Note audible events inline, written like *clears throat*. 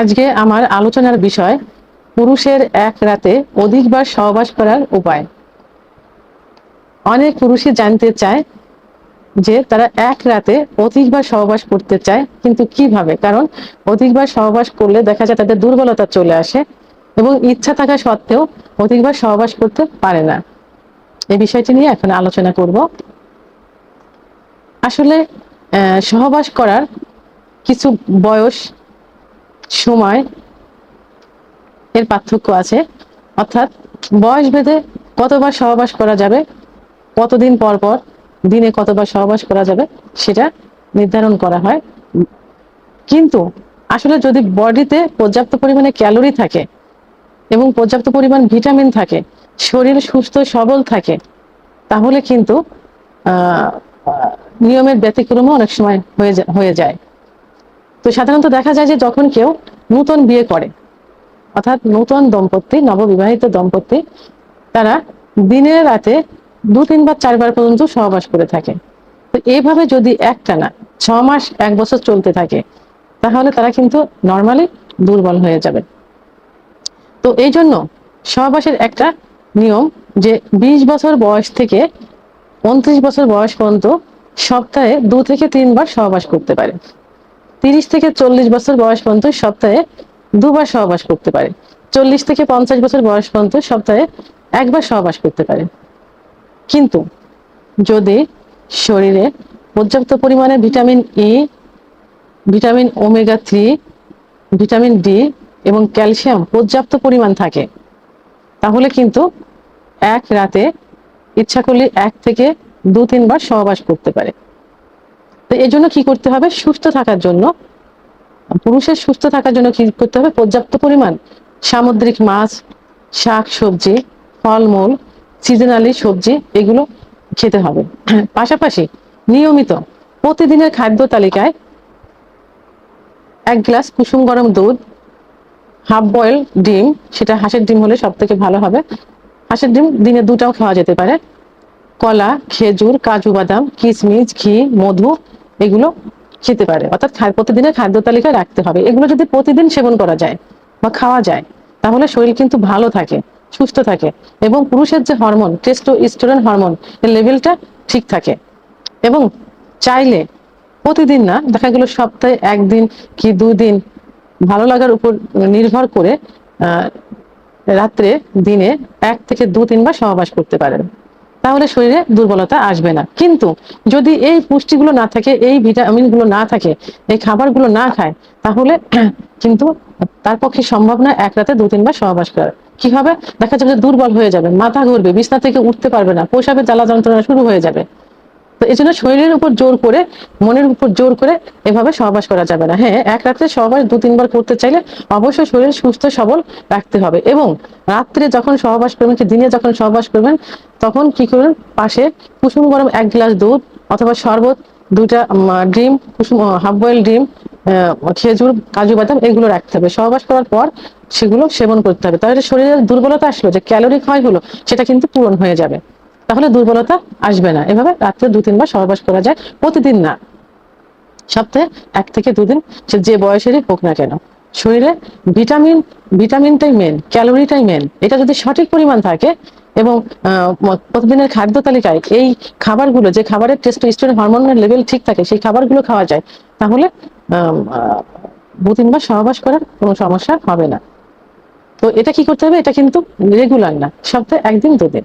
আজকে আমার আলোচনার বিষয়, পুরুষের এক রাতে অধিকবার সহবাস করার উপায়। অনেক পুরুষই জানতে চায় যে তারা এক রাতে অধিকবার সহবাস করতে চায়, কিন্তু কীভাবে? কারণ অধিকবার সহবাস করলে দেখা যায় তাদের দুর্বলতা চলে আসে এবং ইচ্ছা থাকা সত্ত্বেও অধিকবার সহবাস করতে পারে না। এই বিষয়টি নিয়ে এখন আলোচনা করব। আসলে সহবাস করার কিছু বয়স সময় এর পার্থক্য আছে। অর্থাৎ বয়স ভেদে কতবার সহবাস করা যাবে, কতদিন পর পর, দিনে কতবার সহবাস করা যাবে, সেটা নির্ধারণ করা হয়। কিন্তু আসলে যদি বডিতে পর্যাপ্ত পরিমাণে ক্যালোরি থাকে এবং পর্যাপ্ত পরিমাণ ভিটামিন থাকে, শরীর সুস্থ সবল থাকে, তাহলে কিন্তু নিয়মের ব্যতিক্রমও অনেক সময় হয়ে যায়। তো সাধারণত দেখা যায় যে যখন কেউ নূতন বিয়ে করে, অর্থাৎ নূতন দম্পতি, নববিবাহিত দম্পতি, তারা দিনে রাতে দু তিনবার চারবার পর্যন্ত সহবাস করে থাকে। তো এইভাবে যদি একটানা, ছ মাস, এক বছর চলতে থাকে, তাহলে তারা কিন্তু নর্মালি দুর্বল হয়ে যাবে। তো এই জন্য সহবাসের একটা নিয়ম যে বিশ বছর বয়স থেকে উনত্রিশ বছর বয়স পর্যন্ত সপ্তাহে দু থেকে তিনবার সহবাস করতে পারে। তিরিশ থেকে চল্লিশ বছর বয়স পর্যন্ত সপ্তাহে দুবার সহবাস করতে পারে। চল্লিশ থেকে পঞ্চাশ বছর বয়স পর্যন্ত সপ্তাহে একবার সহবাস করতে পারে। কিন্তু যদি শরীরে পর্যাপ্ত পরিমাণে vitamin E vitamin omega three, vitamin D এবং ক্যালসিয়াম পর্যাপ্ত পরিমাণ থাকে, তাহলে কিন্তু এক রাতে ইচ্ছা করলে এক থেকে দু তিনবার সহবাস করতে পারে। তো এই জন্য কি করতে হবে? সুস্থ থাকার জন্য, পুরুষের সুস্থ থাকার জন্য কি করতে হবে? পর্যাপ্ত পরিমাণ সামুদ্রিক মাছ, শাক, সবজি, ফলমূল সিজনালি সবজি এগুলো খেতে হবে। পাশাপাশি নিয়মিত প্রতিদিনের খাদ্য তালিকায় এক গ্লাস কুসুম গরম দুধ, হাফ বয়েল ডিম, সেটা হাঁসের ডিম হলে সব থেকে ভালো হবে। হাঁসের ডিম দিনে দুটাও খাওয়া যেতে পারে। কলা, খেজুর, কাজু বাদাম কিশমিশ ঘি, মধু এগুলো খেতে পারে। অর্থাৎ প্রতিদিনের খাদ্য তালিকায় রাখতে হবে। এগুলো যদি প্রতিদিন সেবন করা যায় বা খাওয়া যায় তাহলে শরীর কিন্তু ভালো থাকে সুস্থ থাকে এবং পুরুষের যে হরমোন টেস্টোস্টেরন হরমোন এর লেভেলটা ঠিক থাকে। এবং চাইলে প্রতিদিন না দেখা গেল সপ্তাহে একদিন কি দুই দিন ভালো লাগার উপর নির্ভর করে আহ, রাত্রে দিনে এক থেকে দু তিনবার সহবাস করতে পারেন। তাহলে শরীরে দুর্বলতা আসবে না। কিন্তু যদি এই পুষ্টিগুলো না থাকে, এই ভিটামিনগুলো না থাকে, এই খাবারগুলো না খায়, তাহলে *clears throat* কিন্তু তার পক্ষে সম্ভব না এক রাতে দু তিনবার সহবাস করা। কি হবে? দেখা যাবে যে দুর্বল হয়ে যাবে, মাথা ঘুরবে, বিছনা থেকে উঠতে পারবে না প্রসাবে জ্বালা যন্ত্রণা শুরু হয়ে যাবে। তো এই জন্য শরীরের উপর জোর করে, মনের উপর জোর করে এভাবে সহবাস করা যাবে না। হ্যাঁ এক রাত্রে সহবাস দু, তিনবার করতে চাইলে অবশ্যই শরীর সুস্থ, সবল রাখতে হবে। এবং রাত্রে যখন সহবাস করবেন কি দিনে যখন সহবাস করবেন, তখন কি করবেন? পাশে কুসুম গরম এক গ্লাস দুধ অথবা শরবত, দুইটা ডিম, কুসুম হাফ বয়েল ডিম খেজুর, কাজু বাদাম এগুলো রাখতে হবে। সহবাস করার পর সেগুলো সেবন করতে হবে। তাহলে শরীরের দুর্বলতা আসলো, যে ক্যালোরি ক্ষয় হলো সেটা কিন্তু পূরণ হয়ে যাবে। তাহলে দুর্বলতা আসবে না। এভাবে রাত্রে দু তিনবার সহবাস করা যায়, প্রতিদিন না। সপ্তাহে এক থেকে দুদিন সে যে বয়সেরই হোক না কেন। শরীরে ভিটামিন, ভিটামিনটাই মেন ক্যালোরিটাই মেন এটা যদি সঠিক পরিমাণ থাকে এবং প্রতিদিনের খাদ্য তালিকায় এই খাবারগুলো, যে খাবারের টেস্টোস্টেরন হরমোনের লেভেল ঠিক থাকে, সেই খাবারগুলো খাওয়া যায়, তাহলে দু তিনবার সহবাস করার কোনো সমস্যা হবে না। তো এটা কি করতে হবে? এটা কিন্তু রেগুলার না। সপ্তাহে একদিন দুদিন।